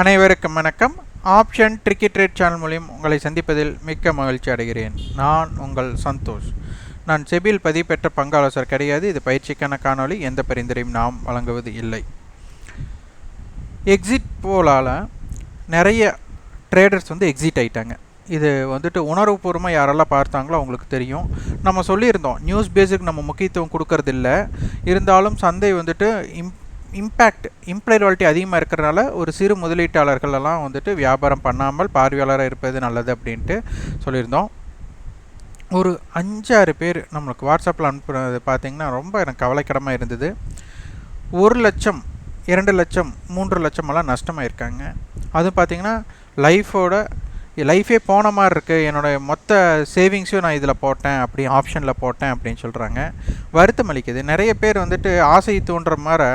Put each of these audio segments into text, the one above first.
அனைவருக்கும் வணக்கம். Option tricky trade channel மூலியம் உங்களை சந்திப்பதில் மிக்க மகிழ்ச்சி அடைகிறேன். நான் உங்கள் சந்தோஷ். நான் செபியில் பதிவு பெற்ற பங்காலோசர் கிடையாது. இது பயிற்சிக்கான காணொளி. எந்த பரிந்துரையும் நாம் வழங்குவது இல்லை. எக்ஸிட் போலால் நிறைய ட்ரேடர்ஸ் வந்து எக்ஸிட் ஆயிட்டாங்க. இது வந்துட்டு உணர்வுபூர்வமாக யாரெல்லாம் பார்த்தாங்களோ அவங்களுக்கு தெரியும். நம்ம சொல்லியிருந்தோம் நியூஸ் பேஸுக்கு நம்ம முக்கியத்துவம் கொடுக்கறதில்ல. இருந்தாலும் சந்தை வந்துட்டு இம் இம்பேக்ட் இம்ப்ளைட் வாலிட்டி அதிகமாக இருக்கிறனால ஒரு சிறு முதலீட்டாளர்கள் எல்லாம் வந்துட்டு வியாபாரம் பண்ணாமல் பார்வையாளராக இருப்பது நல்லது அப்படின்ட்டு சொல்லியிருந்தோம். ஒரு அஞ்சாறு பேர் நம்மளுக்கு வாட்ஸ்அப்பில் அனுப்புனது பார்த்திங்கன்னா ரொம்ப எனக்கு கவலைக்கிடமாக இருந்தது. ஒரு லட்சம் இரண்டு லட்சம் மூன்று லட்சமெல்லாம் நஷ்டமாக இருக்காங்க அதுவும் பார்த்தீங்கன்னா லைஃபோட லைஃபே போன மாதிரி இருக்குது என்னோடய மொத்த சேவிங்ஸையும் நான் இதில் போட்டேன். அப்படி ஆப்ஷனில் போட்டேன் அப்படின்னு சொல்கிறாங்க வருத்தம் அளிக்குது. நிறைய பேர் வந்துட்டு ஆசை தூண்டுற மாதிரி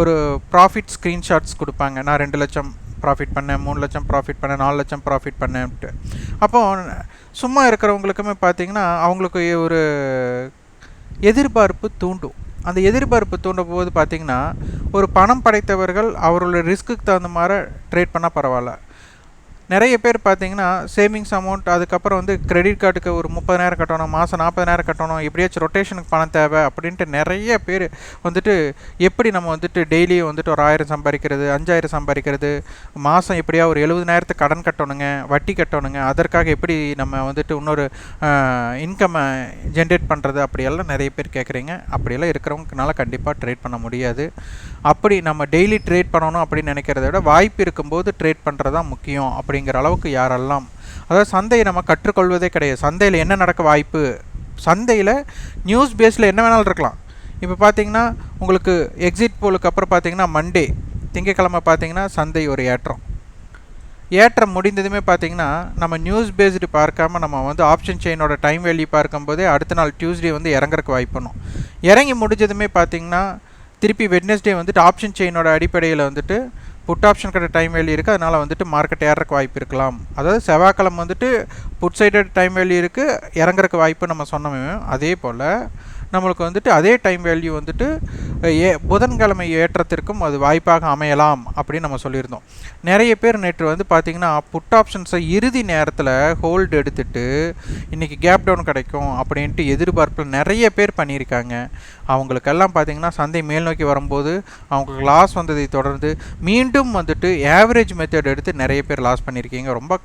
ஒரு ப்ராஃபிட் ஸ்க்ரீன்ஷாட்ஸ் கொடுப்பாங்க. நான் ரெண்டு லட்சம் ப்ராஃபிட் பண்ணேன் மூணு லட்சம் ப்ராஃபிட் பண்ணேன் நாலு லட்சம் ப்ராஃபிட் பண்ணேன்ட்டு. அப்போ சும்மா இருக்கிறவங்களுக்குமே பார்த்தீங்கன்னா அவங்களுக்கு ஒரு எதிர்பார்ப்பு தூண்டும். அந்த எதிர்பார்ப்பு தூண்டும் போது பார்த்திங்கன்னா ஒரு பணம் படைத்தவர்கள் அவரோட ரிஸ்க்குக்கு தகுந்த மாதிரி ட்ரேட் பண்ணால் பரவாயில்ல. நிறைய பேர் பார்த்தீங்கன்னா சேவிங்ஸ் அமௌண்ட் அதுக்கப்புறம் வந்து கிரெடிட் கார்டுக்கு ஒரு முப்பதாயிரம் கட்டணும் மாதம் நாற்பதாயிரம் கட்டணும் எப்படியாச்சும் ரொட்டேஷனுக்கு பணம் தேவை அப்படின்ட்டு நிறைய பேர் வந்துட்டு எப்படி நம்ம வந்துட்டு டெய்லியும் வந்துட்டு ஒரு ஆயிரம் சம்பாதிக்கிறது அஞ்சாயிரம் சம்பாதிக்கிறது மாதம் எப்படியா ஒரு எழுபதாயிரத்துக்கு கடன் கட்டணுங்க வட்டி கட்டணுங்க அதற்காக எப்படி நம்ம வந்துட்டு இன்னொரு இன்கம்மை ஜென்ரேட் பண்ணுறது அப்படியெல்லாம் நிறைய பேர் கேட்குறீங்க. அப்படியெல்லாம் இருக்கிறவங்கனால கண்டிப்பாக ட்ரேட் பண்ண முடியாது. அப்படி நம்ம டெய்லி ட்ரேட் பண்ணணும் அப்படின்னு நினைக்கிறத விட வாய்ப்பு இருக்கும்போது ட்ரேட் பண்ணுறது தான் முக்கியம் அப்படிங்கிற அளவுக்கு யாரெல்லாம் அதாவது சந்தையை நம்ம கற்றுக்கொள்வதே கிடையாது. சந்தையில் என்ன நடக்க வாய்ப்பு? சந்தையில் நியூஸ் பேஸில் என்ன வேணாலும் இருக்கலாம். இப்போ பார்த்தீங்கன்னா உங்களுக்கு எக்ஸிட் போலுக்கு அப்புறம் பார்த்தீங்கன்னா மண்டே திங்கக்கிழமை பார்த்தீங்கன்னா சந்தை ஒரு ஏற்றம். ஏற்றம் முடிந்ததுமே பார்த்தீங்கன்னா நம்ம நியூஸ் பேஸ்டு பார்க்காம நம்ம வந்து ஆப்ஷன் செயினோட டைம் வேல்யூ பார்க்கும்போதே அடுத்த நாள் டியூஸ்டே வந்து இறங்குறக்கு வாய்ப்பு பண்ணும். இறங்கி முடிஞ்சதுமே பார்த்தீங்கன்னா திருப்பி வெட்னஸ்டே வந்துட்டு ஆப்ஷன் செயினோட அடிப்படையில் வந்துட்டு புட் ஆப்ஷன் கடை டைம் வேல்யூ இருக்குது அதனால் வந்துட்டு மார்க்கெட் ஏறக்கு வாய்ப்பு இருக்கலாம். அதாவது செவ்வாய்க்கிழமை வந்துட்டு புட் சைடட் டைம் வேல்யூ இருக்குது இறங்குறக்கு வாய்ப்பு நம்ம சொன்னோமே. அதே போல் நம்மளுக்கு வந்துட்டு அதே டைம் வேல்யூ வந்துட்டு ஏ புதன்கிழமை ஏற்றத்திற்கும் அது வாய்ப்பாக அமையலாம் அப்படின்னு நம்ம சொல்லியிருந்தோம். நிறைய பேர் நேற்று வந்து பார்த்திங்கன்னா புட் ஆப்ஷன்ஸை இறுதி நேரத்தில் ஹோல்டு எடுத்துட்டு இன்றைக்கி கேப் டவுன் கிடைக்கும் அப்படின்ட்டு எதிர்பார்ப்பில் நிறைய பேர் பண்ணியிருக்காங்க. அவங்களுக்கெல்லாம் பார்த்திங்கன்னா சந்தை மேல் நோக்கி வரும்போது அவங்களுக்கு லாஸ் வந்ததை தொடர்ந்து மீண்டும் வந்துட்டு ஆவரேஜ் மெத்தட் எடுத்து நிறைய பேர் லாஸ் பண்ணியிருக்கீங்க. ரொம்ப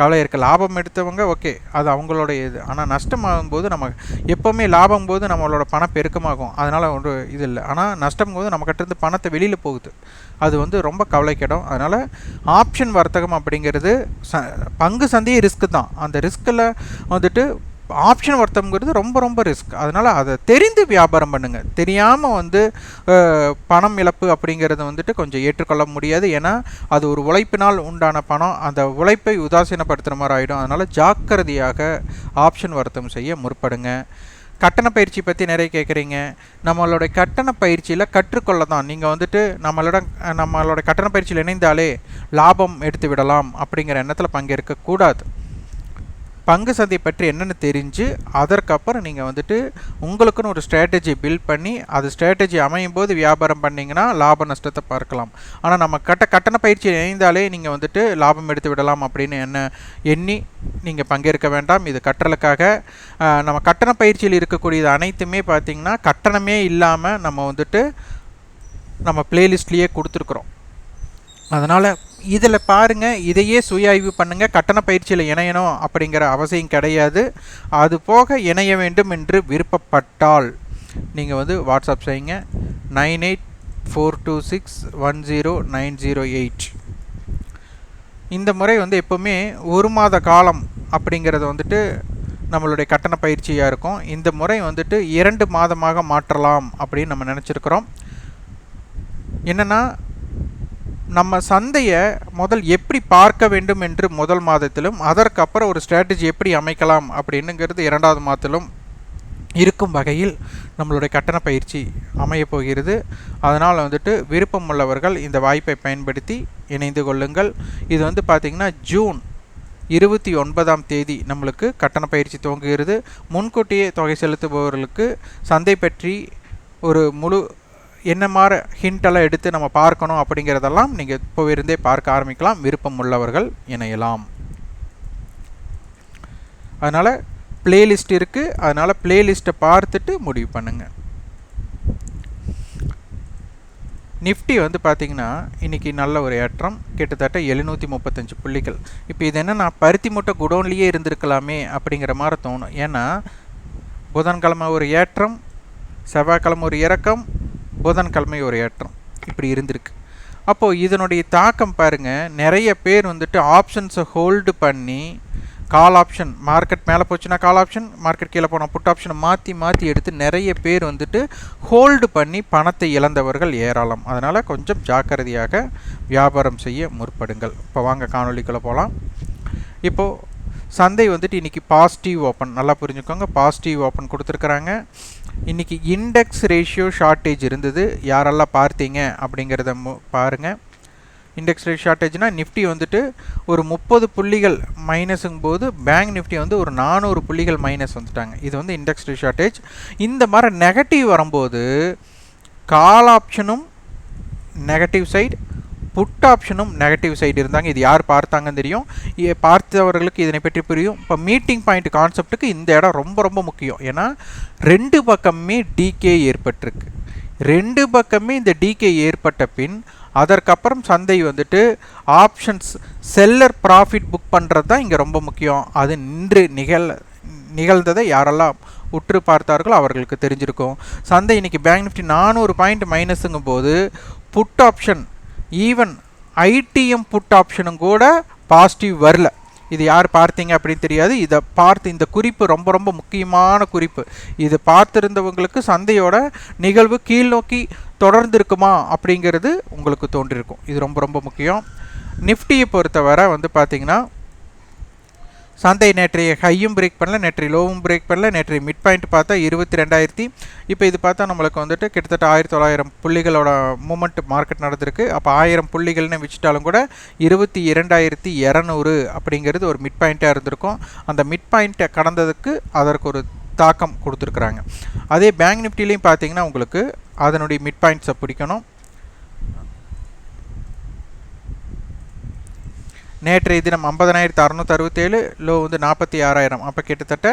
கவலை இருக்குது லாபம் எடுத்தவங்க ஓகே அது அவங்களோட இது. ஆனால் நஷ்டமாகும் போது நம்ம எப்போவுமே லாபம் போது நம்மளோட பணம் பெருக்கமாகும். அதனால் ஒரு இது இல்லை. ஆனால் நஷ்டம் போது நம்மக்கிட்டேருந்து பணத்தை வெளியில் போகுது. அது வந்து ரொம்ப கவலைக்கிடும். அதனால் ஆப்ஷன் வர்த்தகம் அப்படிங்கிறது ச பங்கு சந்தையே ரிஸ்க்கு தான். அந்த ரிஸ்கில் வந்துட்டு ஆப்ஷன் வர்த்தகங்கிறது ரொம்ப ரொம்ப ரிஸ்க் அதனால் அதை தெரிந்து வியாபாரம் பண்ணுங்கள் தெரியாமல் வந்து பணம் இழப்பு அப்படிங்கிறது வந்துட்டு கொஞ்சம் ஏற்றுக்கொள்ள முடியாது. ஏன்னா அது ஒரு உழைப்பினால் உண்டான பணம். அந்த உழைப்பை உதாசீனப்படுத்துகிற மாதிரி ஆகிடும் அதனால் ஜாக்கிரதையாக ஆப்ஷன் வர்த்தகம் செய்ய முற்படுங்க. கட்டண பயிற்சி பற்றி நிறைய கேட்குறீங்க நம்மளோட கட்டண பயிற்சியில் கற்றுக்கொள்ள தான். நீங்கள் வந்துட்டு நம்மளோட நம்மளோட கட்டண பயிற்சியில் இணைந்தாலே லாபம் எடுத்து விடலாம் அப்படிங்கிற எண்ணத்தில் பங்கேற்கக்கூடாது. பங்கு சந்தை பற்றி என்னென்னு தெரிஞ்சு அதற்கப்புறம் நீங்கள் வந்துட்டு உங்களுக்குன்னு ஒரு ஸ்ட்ராட்டஜி பில்ட் பண்ணி அது ஸ்ட்ராட்டஜி அமையும் போது வியாபாரம் பண்ணிங்கன்னா லாப நஷ்டத்தை பார்க்கலாம். ஆனால் நம்ம கட்ட கட்டண பயிற்சி இணைந்தாலே நீங்கள் வந்துட்டு லாபம் எடுத்து விடலாம் அப்படின்னு என்ன எண்ணி நீங்கள் பங்கேற்க வேண்டாம். இது கற்றலுக்காக. நம்ம கட்டண பயிற்சியில் இருக்கக்கூடியது அனைத்துமே பார்த்திங்கன்னா கட்டணமே இல்லாமல் நம்ம வந்துட்டு நம்ம பிளேலிஸ்ட்லேயே கொடுத்துருக்குறோம். அதனால் இதில் பாருங்கள் இதையே சுய ஆய்வு பண்ணுங்கள் கட்டண பயிற்சியில் இணையணும் அப்படிங்கிற அவசியம் கிடையாது. அது போக இணைய வேண்டும் என்று விருப்பப்பட்டால் நீங்கள் வந்து வாட்ஸ்அப் செய்யுங்க. Nine eight four two six one zero nine zero eight. இந்த முறை வந்து எப்போவுமே ஒரு மாத காலம் அப்படிங்கிறது வந்துட்டு நம்மளுடைய கட்டண பயிற்சியாக இருக்கும். இந்த முறை வந்துட்டு இரண்டு மாதமாக மாற்றலாம் அப்படின்னு நம்ம நினச்சிருக்கிறோம். என்னென்னா நம்ம சந்தையை முதல் எப்படி பார்க்க வேண்டும் என்று முதல் மாதத்திலும் அதற்கப்புறம் ஒரு ஸ்ட்ராட்டஜி எப்படி அமைக்கலாம் அப்படின்னுங்கிறது இரண்டாவது மாதத்திலும் இருக்கும் வகையில் நம்மளுடைய கட்டண பயிற்சி அமையப்போகிறது அதனால் வந்துட்டு விருப்பம் உள்ளவர்கள் இந்த வாய்ப்பை பயன்படுத்தி இணைந்து கொள்ளுங்கள். இது வந்து பார்த்திங்கன்னா ஜூன் இருபத்தி ஒன்பதாம் தேதி நம்மளுக்கு கட்டண பயிற்சி துவங்குகிறது. முன்கூட்டியே தொகை செலுத்துபவர்களுக்கு சந்தை பற்றி ஒரு முழு என்ன மாதிரி ஹிண்டெல்லாம் எடுத்து நம்ம பார்க்கணும் அப்படிங்கிறதெல்லாம் நீங்கள் இப்போவிருந்தே பார்க்க ஆரம்பிக்கலாம். விருப்பம் உள்ளவர்கள் இணையலாம். அதனால் பிளேலிஸ்ட் இருக்குது அதனால் பிளேலிஸ்ட்டை பார்த்துட்டு முடிவு பண்ணுங்கள் நிஃப்டி வந்து பார்த்திங்கன்னா இன்றைக்கி நல்ல ஒரு ஏற்றம். கிட்டத்தட்ட எழுநூற்றி முப்பத்தஞ்சு புள்ளிகள். இப்போ இது என்னென்னா பருத்தி மூட்டை குடோன்லேயே இருந்திருக்கலாமே அப்படிங்கிற மாதிரி தோணும். ஏன்னா புதன்கிழமை ஒரு ஏற்றம் செவ்வாய்க்கிழமை ஒரு இறக்கம் புதன்கிழமை ஒரு ஏற்றம் இப்படி இருந்திருக்கு. அப்போது இதனுடைய தாக்கம் பாருங்கள் நிறைய பேர் வந்துட்டு ஆப்ஷன்ஸை ஹோல்டு பண்ணி கால் ஆப்ஷன் மார்க்கெட் மேலே போச்சுன்னா கால் ஆப்ஷன் மார்க்கெட் கீழே போனால் புட் ஆப்ஷனை மாற்றி மாற்றி எடுத்து நிறைய பேர் வந்துட்டு ஹோல்டு பண்ணி பணத்தை இழந்தவர்கள் ஏராளம். அதனால் கொஞ்சம் ஜாக்கிரதையாக வியாபாரம் செய்ய முற்படுங்கள். இப்போ வாங்க காணொலிக்குள்ளே போகலாம் இப்போது சந்தை வந்துட்டு இன்றைக்கி பாசிட்டிவ் ஓப்பன் நல்லா புரிஞ்சுக்கோங்க பாசிட்டிவ் ஓப்பன் கொடுத்துருக்குறாங்க. இன்றைக்கி இண்டெக்ஸ் ரேஷியோ ஷார்ட்டேஜ் இருந்தது. யாரெல்லாம் பார்த்தீங்க அப்படிங்கிறத பாருங்கள் இண்டெக்ஸ் ரேட் ஷார்ட்டேஜ்னால் நிஃப்டி வந்துட்டு ஒரு முப்பது புள்ளிகள் மைனஸுங்கும் போது பேங்க் நிஃப்டி வந்து ஒரு நானூறு புள்ளிகள் மைனஸ் வந்துட்டாங்க. இது வந்து இண்டெக்ஸ் ரேட் ஷார்ட்டேஜ் இந்த மாதிரி நெகட்டிவ் வரும்போது கால் ஆப்ஷனும் நெகட்டிவ் சைடு புட் ஆப்ஷனும் நெகட்டிவ் சைடு இருந்தாங்க. இது யார் பார்த்தாங்கன்னு தெரியும். பார்த்தவர்களுக்கு இதனை பற்றி புரியும். இப்போ மீட்டிங் பாயிண்ட் கான்செப்ட்டுக்கு இந்த இடம் ரொம்ப ரொம்ப முக்கியம். ஏன்னா ரெண்டு பக்கமே டிகே ஏற்பட்டிருக்கு. ரெண்டு பக்கமே இந்த டிகே ஏற்பட்ட பின் அதற்கப்புறம் சந்தை வந்துட்டு ஆப்ஷன்ஸ் செல்லர் ப்ராஃபிட் புக் பண்ணுறது தான் இங்கே ரொம்ப முக்கியம். அது நின்று நிகழ் நிகழ்ந்ததை யாரெல்லாம் உற்று பார்த்தார்களோ அவர்களுக்கு தெரிஞ்சிருக்கும். சந்தை இன்றைக்கி பேங்க் நிஃப்டி நானூறு பாயிண்ட் மைனஸுங்கும் போது put option even ITM put ஆப்ஷனும் கூட பாசிட்டிவ் வரல. இது யார் பார்த்தீங்க அப்படின்னு தெரியாது. இதை பார்த்து இந்த குறிப்பு ரொம்ப ரொம்ப முக்கியமான குறிப்பு. இது பார்த்துருந்தவங்களுக்கு சந்தையோட நிகழ்வு கீழ் நோக்கி தொடர்ந்து இருக்குமா அப்படிங்கிறது உங்களுக்கு தோன்றிருக்கும். இது ரொம்ப ரொம்ப முக்கியம். நிஃப்டியை பொறுத்தவரை வந்து பார்த்திங்கன்னா சந்தை நேற்றைய ஹையும் பிரேக் பண்ணல நேற்றைய லோவும் பிரேக் பண்ணல நேற்றைய மிட் பாயிண்ட் பார்த்தா இருபத்தி ரெண்டாயிரத்தி இப்போ இது பார்த்தா நம்மளுக்கு வந்துட்டு கிட்டத்தட்ட ஆயிரத்தி தொள்ளாயிரம் புள்ளிகளோட மூமெண்ட் மார்க்கெட் நடந்திருக்கு. அப்போ ஆயிரம் புள்ளிகள்னு வச்சுட்டாலும் கூட இருபத்தி இரண்டாயிரத்தி இரநூறு அப்படிங்கிறது ஒரு மிட் பாயிண்ட்டாக இருந்திருக்கும். அந்த மிட் பாயிண்ட்டை கடந்ததுக்கு அதற்கு ஒரு தாக்கம் கொடுத்துருக்குறாங்க. அதே பேங்க் நிஃப்டிலையும் பார்த்தீங்கன்னா உங்களுக்கு அதனுடைய மிட் பாயிண்ட்ஸை பிடிக்கணும். நேற்றைய தினம் ஐம்பதனாயிரத்தி அறநூற்றி அறுபத்தேழு லோ வந்து நாற்பத்தி ஆறாயிரம். அப்போ கிட்டத்தட்ட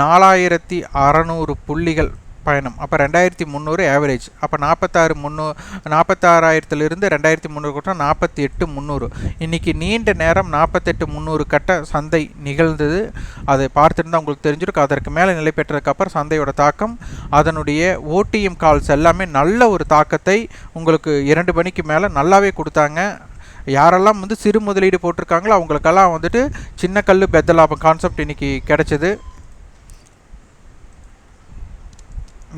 நாலாயிரத்தி அறநூறு புள்ளிகள் பயணம். அப்போ ரெண்டாயிரத்தி முந்நூறு ஆவரேஜ் அப்போ நாற்பத்தாறு முந்நூ நாற்பத்தாறாயிரத்துலேருந்து ரெண்டாயிரத்தி முந்நூறு கூட்டம் நாற்பத்தி எட்டு முந்நூறு. இன்றைக்கி நீண்ட நேரம் நாற்பத்தெட்டு முந்நூறு கட்ட சந்தை நிகழ்ந்தது. அதை பார்த்துருந்தால் உங்களுக்கு தெரிஞ்சிருக்கும். அதற்கு மேலே நிலை பெற்றதுக்கப்புறம் சந்தையோட தாக்கம் அதனுடைய ஓடிஎம் கால்ஸ் எல்லாமே நல்ல ஒரு தாக்கத்தை உங்களுக்கு இரண்டு மணிக்கு மேலே நல்லாவே கொடுத்தாங்க. யாரெல்லாம் வந்து சிறு முதலீடு போட்டிருக்காங்களோ அவங்களுக்கெல்லாம் வந்துட்டு சின்ன கல் பெத்த லாபம் கான்செப்ட் இன்றைக்கி கிடச்சிது.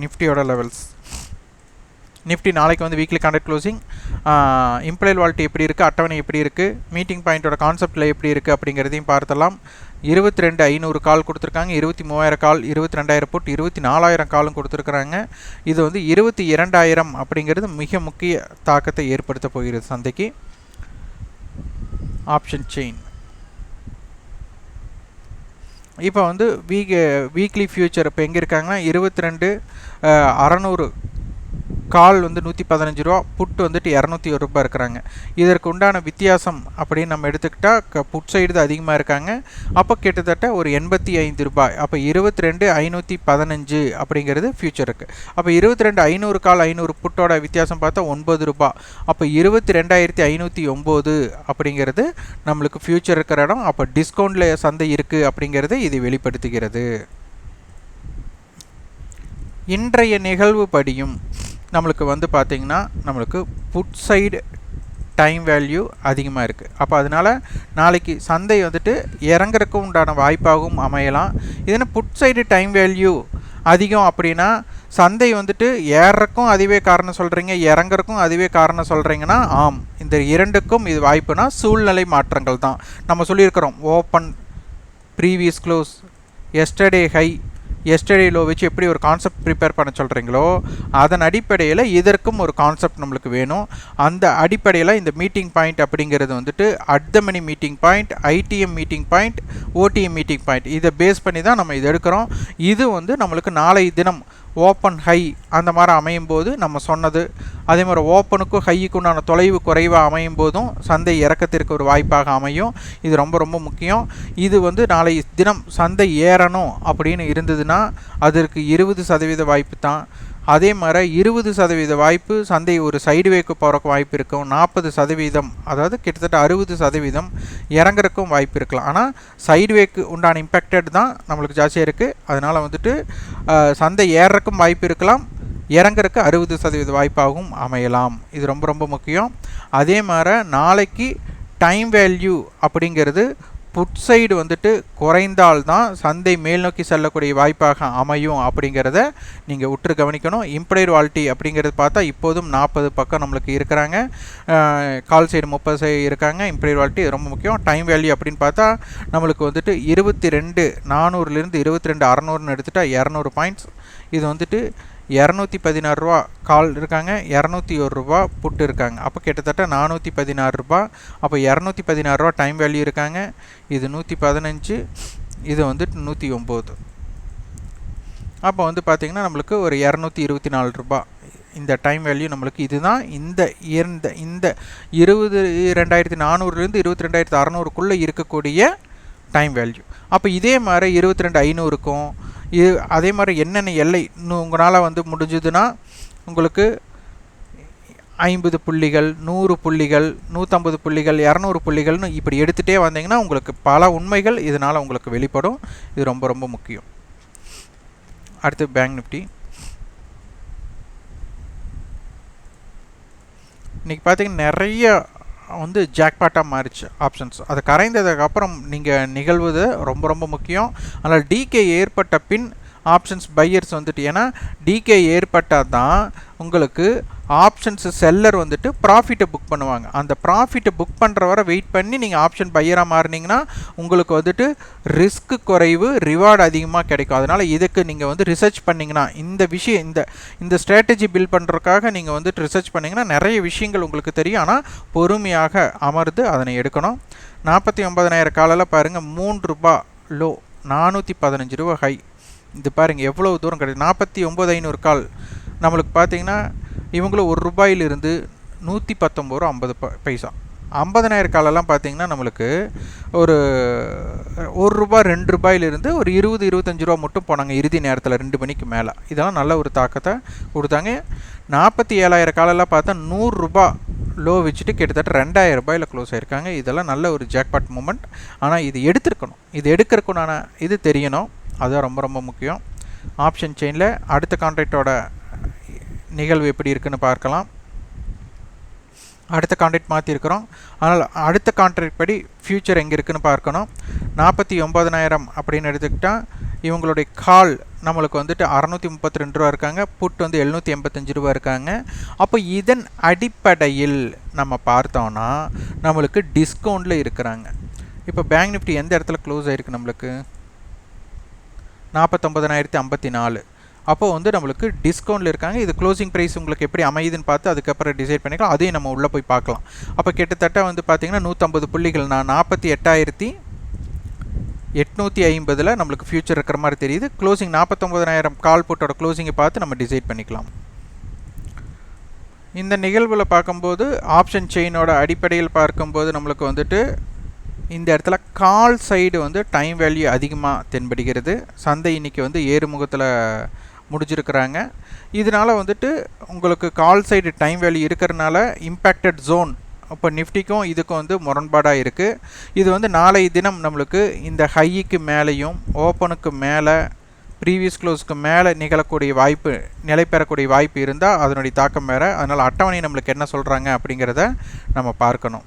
நிஃப்டியோட லெவல்ஸ் நிஃப்டி நாளைக்கு வந்து weekly contract closing implied volatility எப்படி இருக்குது அட்டவணை எப்படி இருக்குது மீட்டிங் பாயிண்ட்டோட கான்செப்டில் எப்படி இருக்குது அப்படிங்கிறதையும் பார்த்தலாம் இருபத்தி ரெண்டு ஐநூறு கால் கொடுத்துருக்காங்க இருபத்தி மூவாயிரம் கால் இருபத்தி ரெண்டாயிரம் போட்டு இருபத்தி நாலாயிரம் காலும் கொடுத்துருக்குறாங்க. இது வந்து இருபத்தி இரண்டாயிரம் அப்படிங்கிறது மிக முக்கிய தாக்கத்தை ஏற்படுத்த போகிறது சந்தைக்கு. ஆப்ஷன் செயின் இப்போ வந்து வீக் வீக்லி ஃபியூச்சர் இப்போ எங்கே இருக்காங்கன்னா இருபத்தி ரெண்டு அறநூறு கால் வந்து நூற்றி பதினஞ்சு ரூபா புட் வந்துட்டு இரநூத்தி ஒரு ரூபாய் இருக்கிறாங்க. இதற்கு உண்டான வித்தியாசம் அப்படின்னு நம்ம எடுத்துக்கிட்டால் புட் சைடு தான் அதிகமாக இருக்காங்க. அப்போ கிட்டத்தட்ட ஒரு எண்பத்தி ஐந்து ரூபாய். அப்போ இருபத்தி ரெண்டு ஐநூற்றி பதினஞ்சு அப்படிங்கிறது ஃபியூச்சருக்கு அப்போ இருபத்தி ரெண்டு ஐநூறு கால் ஐநூறு புட்டோட வித்தியாசம் பார்த்தா ஒன்பது ரூபாய். அப்போ இருபத்தி ரெண்டாயிரத்தி ஐநூற்றி ஒம்பது அப்படிங்கிறது நம்மளுக்கு ஃபியூச்சர் இருக்கிற இடம். அப்போ டிஸ்கவுண்டில் சந்தை இருக்குது அப்படிங்கிறது இது வெளிப்படுத்துகிறது. இன்றைய நிகழ்வு படியும் நம்மளுக்கு வந்து பார்த்திங்கன்னா நம்மளுக்கு புட் சைடு டைம் வேல்யூ அதிகமாக இருக்குது அப்போ அதனால் நாளைக்கு சந்தை வந்துட்டு இறங்குறதுக்கு உண்டான வாய்ப்பாகவும் அமையலாம். இதுன்னு புட் சைடு டைம் வேல்யூ அதிகம் அப்படின்னா சந்தை வந்துட்டு ஏறக்கும் அதுவே காரணம் சொல்கிறீங்க இறங்குறக்கும் அதுவே காரணம் சொல்கிறீங்கன்னா ஆம். இந்த இரண்டுக்கும் இது வாய்ப்புனா சூழ்நிலை மாற்றங்கள் தான். நம்ம சொல்லியிருக்கிறோம் open previous close yesterday high yesterday low வச்சு எப்படி ஒரு கான்செப்ட் ப்ரிப்பேர் பண்ண சொல்கிறீங்களோ அதன் அடிப்படையில் இதற்கும் ஒரு கான்செப்ட் நம்மளுக்கு வேணும். அந்த அடிப்படையில் இந்த மீட்டிங் பாயிண்ட் அப்படிங்கிறது வந்துட்டு at money meeting point ITM meeting point OTM meeting point இதை பேஸ் பண்ணி தான் நம்ம இது எடுக்கிறோம். இது வந்து நம்மளுக்கு நாளை தினம் ஓப்பன் ஹை அந்த மாதிரி அமையும் போது நம்ம சொன்னது. அதே மாதிரி ஓப்பனுக்கும் ஹையுக்கு உண்டான தொலைவு குறைவாக அமையும் போதும் சந்தை இறக்கத்திற்கு ஒரு வாய்ப்பாக அமையும். இது ரொம்ப ரொம்ப முக்கியம். இது வந்து நாளை தினம் சந்தை ஏறணும் அப்படின்னு இருந்ததுன்னா அதற்கு இருபது சதவீத வாய்ப்பு தான். அதே மாதிரி இருபது சதவீத வாய்ப்பு சந்தை ஒரு சைடு வேக்கு போகிறக்கு வாய்ப்பு இருக்கும். நாற்பது சதவீதம் அதாவது கிட்டத்தட்ட அறுபது சதவீதம் இறங்குறக்கும் வாய்ப்பு இருக்கலாம். ஆனால் சைடு வேக்கு உண்டான இம்பேக்டட் தான் நம்மளுக்கு ஜாஸ்தியாக இருக்குது அதனால் வந்துட்டு சந்தை ஏறக்கும் வாய்ப்பு இருக்கலாம். இறங்குறக்கு அறுபது சதவீத வாய்ப்பாகவும் அமையலாம். இது ரொம்ப ரொம்ப முக்கியம். அதே மாதிரி நாளைக்கு டைம் வேல்யூ அப்படிங்கிறது புட் சைடு வந்துட்டு குறைந்தால்தான் சந்தை மேல் நோக்கி செல்லக்கூடிய வாய்ப்பாக அமையும் அப்படிங்கிறத நீங்கள் உற்று கவனிக்கணும். இம்ப்ளைட் வால்ட்டி அப்படிங்கிறது பார்த்தா இப்போதும் நாற்பது பக்கம் நம்மளுக்கு இருக்கிறாங்க. கால் சைடு முப்பது சைடு இருக்காங்க. இம்ப்ளைட் வால்ட்டி ரொம்ப முக்கியம். டைம் வேல்யூ அப்படின்னு பார்த்தா நம்மளுக்கு வந்துட்டு இருபத்தி ரெண்டு நானூறுலேருந்து இருபத்தி ரெண்டு அறநூறுன்னு எடுத்துகிட்டா இரநூறு பாயிண்ட்ஸ் இது வந்துட்டு இரநூத்தி பதினாறு ரூபா கால் இருக்காங்க இரநூத்தி ஒரு ரூபா புட்டு இருக்காங்க. அப்போ கிட்டத்தட்ட நானூற்றி பதினாறு ரூபா அப்போ இரநூத்தி பதினாறு ரூபா டைம் வேல்யூ இருக்காங்க. இது நூற்றி பதினஞ்சு இது வந்துட்டு நூற்றி ஒம்பது. அப்போ வந்து பார்த்திங்கன்னா நம்மளுக்கு ஒரு இரநூத்தி இருபத்தி நாலு ரூபா. இந்த டைம் வேல்யூ நம்மளுக்கு இதுதான். இந்த இந்த இந்த இருபது ரெண்டாயிரத்தி நானூறுலேருந்து இருபத்தி ரெண்டாயிரத்தி அறநூறுக்குள்ளே இருக்கக்கூடிய டைம் வேல்யூ அப்போ இதே மாதிரி இருபத்தி ரெண்டு ஐநூறுக்கும் இது அதே மாதிரி என்னென்ன எல்லை இன்னும் உங்களால் வந்து முடிஞ்சதுன்னா உங்களுக்கு ஐம்பது புள்ளிகள் நூறு புள்ளிகள் நூற்றம்பது புள்ளிகள் இரநூறு புள்ளிகள்னு இப்படி எடுத்துகிட்டே வந்தீங்கன்னா உங்களுக்கு பல உண்மைகள் இதனால் உங்களுக்கு வெளிப்படும். இது ரொம்ப ரொம்ப முக்கியம். அடுத்து பேங்க் நிஃப்டி. இன்றைக்கி பார்த்தீங்கன்னா நிறைய வந்து ஜாக்பாட்டாக மாறிச்சு ஆப்ஷன்ஸ் அது கரைந்ததுக்கப்புறம் நீங்கள் நிகழ்வது ரொம்ப ரொம்ப முக்கியம். ஆனால் டிகே ஏற்பட்ட பின் ஆப்ஷன்ஸ் பையர்ஸ் வந்துட்டு ஏன்னா டிகே ஏற்பட்டால் தான் உங்களுக்கு ஆப்ஷன்ஸ் செல்லர் வந்துட்டு ப்ராஃபிட்டை புக் பண்ணுவாங்க. அந்த ப்ராஃபிட்டை புக் பண்ணுற வரை வெயிட் பண்ணி நீங்கள் ஆப்ஷன் பையராக மாறினீங்கன்னா உங்களுக்கு வந்துட்டு ரிஸ்க் குறைவு ரிவார்டு அதிகமாக கிடைக்கும். அதனால் இதுக்கு நீங்கள் வந்து ரிசர்ச் பண்ணிங்கன்னா இந்த விஷயம் இந்த இந்த ஸ்ட்ராட்டஜி பில்ட் பண்ணுறதுக்காக நீங்கள் வந்துட்டு ரிசர்ச் பண்ணிங்கன்னா நிறைய விஷயங்கள் உங்களுக்கு தெரியும். ஆனால் பொறுமையாக அமர்ந்து அதனை எடுக்கணும். நாற்பத்தி ஒன்பதனாயிரம் காலையில் பாருங்கள் மூன்று ரூபா லோ நானூற்றி பதினஞ்சு ரூபா ஹை இது பாருங்கள் எவ்வளோ தூரம் கிடையாது நாற்பத்தி ஒம்பது ஐநூறு கால். நம்மளுக்கு பார்த்தீங்கன்னா இவங்களும் ஒரு ரூபாயிலிருந்து நூற்றி பத்தொம்பது ரூபா ஐம்பது ப பைசா. ஐம்பதனாயிரம் காலெல்லாம் பார்த்தீங்கன்னா நம்மளுக்கு ஒரு ஒரு ரூபா ரெண்டு ரூபாயிலிருந்து ஒரு இருபது இருபத்தஞ்சி ரூபா மட்டும் போனாங்க இறுதி நேரத்தில் ரெண்டு மணிக்கு மேலே. இதெல்லாம் நல்ல ஒரு தாக்கத்தை கொடுத்தாங்க. நாற்பத்தி ஏழாயிரம் காலெல்லாம் பார்த்தா நூறுரூபா லோ வச்சுட்டு கிட்டத்தட்ட ரெண்டாயிரம் ரூபாயில் க்ளோஸ் ஆயிருக்காங்க. இதெல்லாம் நல்ல ஒரு ஜாக்பாட் மூமெண்ட் ஆனால் இது எடுத்திருக்கணும். இது எடுக்கிறக்குண்டான இது தெரியணும். அதுதான் ரொம்ப ரொம்ப முக்கியம். ஆப்ஷன் செயினில் அடுத்த கான்ட்ராக்டோட நிகழ்வு எப்படி இருக்குன்னு பார்க்கலாம். அடுத்த கான்ட்ராக்ட் மாற்றிருக்கிறோம் அதனால் அடுத்த கான்ட்ராக்ட் படி ஃப்யூச்சர் எங்கே இருக்குதுன்னு பார்க்கணும். நாற்பத்தி ஒம்பதனாயிரம் அப்படின்னு எடுத்துக்கிட்டால் இவங்களுடைய கால் நம்மளுக்கு வந்துட்டு அறநூற்றி முப்பத்தி ரெண்டு ரூபா இருக்காங்க. புட் வந்து எழுநூற்றி எண்பத்தஞ்சு ரூபா இருக்காங்க. அப்போ இதன் அடிப்படையில் நம்ம பார்த்தோன்னா நம்மளுக்கு டிஸ்கவுண்டில் இருக்கிறாங்க. இப்போ பேங்க் நிஃப்டி எந்த இடத்துல க்ளோஸ் ஆகிருக்கு நம்மளுக்கு? நாற்பத்தொம்பதனாயிரத்தி ஐம்பத்தி நாலு. அப்போ வந்து நம்மளுக்கு டிஸ்கவுண்டில் இருக்காங்க. இது க்ளோசிங் ப்ரைஸ் உங்களுக்கு எப்படி அமையுதுன்னு பார்த்து அதுக்கப்புறம் டிசைட் பண்ணிக்கலாம். அதையும் நம்ம உள்ளே போய் பார்க்கலாம். அப்போ கிட்டத்தட்ட வந்து பார்த்திங்கன்னா நூற்றம்பது புள்ளிகள். நான் நாற்பத்தி எட்டாயிரத்தி எட்நூற்றி ஐம்பதில் நம்மளுக்கு ஃபியூச்சர் இருக்கிற மாதிரி தெரியுது. க்ளோசிங் நாற்பத்தொம்பதாயிரம் கால் போட்டோட க்ளோசிங்கை பார்த்து நம்ம டிசைட் பண்ணிக்கலாம். இந்த நிகழ்வில் பார்க்கும்போது ஆப்ஷன் செயினோட அடிப்படையில் பார்க்கும்போது நம்மளுக்கு வந்துட்டு இந்த இடத்துல கால் சைடு வந்து டைம் வேல்யூ அதிகமாக தென்படுகிறது. சந்தை இன்றைக்கி வந்து ஏறுமுகத்தில் முடிஞ்சிருக்கிறாங்க. இதனால் வந்துட்டு உங்களுக்கு கால் சைடு டைம் வேல்யூ இருக்கிறனால இம்பேக்டட் ஜோன் இப்போ நிஃப்டிக்கும் இதுக்கும் வந்து முரண்பாடாக இருக்குது இது வந்து நாளை தினம் நம்மளுக்கு இந்த ஹைக்கு மேலேயும் ஓப்பனுக்கு மேலே ப்ரீவியஸ் க்ளோஸ்க்கு மேலே நிகழக்கூடிய வாய்ப்பு நிலை பெறக்கூடிய வாய்ப்பு இருந்தால் அதனுடைய தாக்கம் வேறு. அதனால் அட்டவணை நம்மளுக்கு என்ன சொல்கிறாங்க அப்படிங்கிறத நம்ம பார்க்கணும்.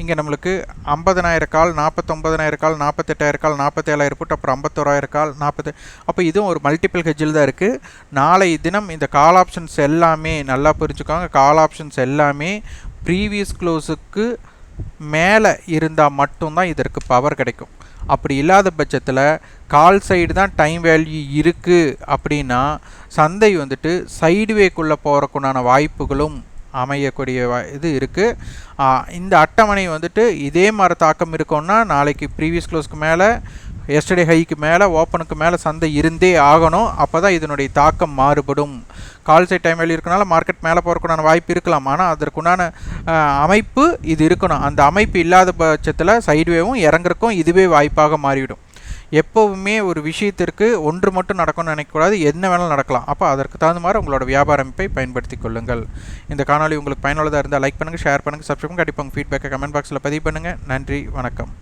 இங்கே நம்மளுக்கு ஐம்பதனாயிரம் கால் நாற்பத்தொம்பதனாயிரம் கால் நாற்பத்தெட்டாயிரம் கால் நாற்பத்தேழாயிரம் புட் அப்புறம் ஐம்பத்தோராயிரம் கால் நாற்பது அப்போ இதுவும் ஒரு மல்டிபிள் ஹெஜ்ஜில் தான் இருக்குது நாளை தினம் இந்த கால் ஆப்ஷன்ஸ் எல்லாமே நல்லா புரிஞ்சுக்கோங்க. கால் ஆப்ஷன்ஸ் எல்லாமே ப்ரீவியஸ் க்ளோஸுக்கு மேலே இருந்தால் மட்டும்தான் இதற்கு பவர் கிடைக்கும். அப்படி இல்லாத பட்சத்தில் கால் சைடு தான் டைம் வேல்யூ இருக்குது அப்படின்னா சந்தை வந்துட்டு சைடுவேக்குள்ளே போகிறக்குண்டான வாய்ப்புகளும் அமையக்கூடிய இது இருக்குது இந்த அட்டவணை வந்துட்டு இதே மாதிரி தாக்கம் இருக்கும்னா நாளைக்கு ப்ரீவியஸ் க்ளோஸ்க்கு மேலே எஸ்டர்டே ஹைக்கு மேலே ஓப்பனுக்கு மேலே சந்தை இருந்தே ஆகணும். அப்போ தான் இதனுடைய தாக்கம் மாறுபடும். கால் சைட் டைம் வேல்யூ இருக்கனால மார்க்கெட் மேலே போகிறக்குண்டான வாய்ப்பு இருக்கலாம். ஆனால் அதற்குண்டான அமைப்பு இது இருக்கணும். அந்த அமைப்பு இல்லாத பட்சத்தில் சைடுவேவும் இறங்குறக்கும் இதுவே வாய்ப்பாக மாறிவிடும். எப்போவுமே ஒரு விஷயத்திற்கு ஒன்று மட்டும் நடக்கும்னு நினைக்கக்கூடாது. என்ன வேணாலும் நடக்கலாம். அப்போ அதற்கு தகுந்த மாதிரி உங்களோட வியாபார அமைப்பை பயன்படுத்தி கொள்ளுங்கள். இந்த காணொலி உங்களுக்கு பயனுள்ளதாக இருந்தால் லைக் பண்ணுங்கள் ஷேர் பண்ணுங்கள் சப்ஸ்கிரைப் கண்டிப்பாக உங்கள் ஃபீட்பேக்கை கமெண்ட் பாக்ஸில் பதிவு பண்ணுங்கள் நன்றி வணக்கம்.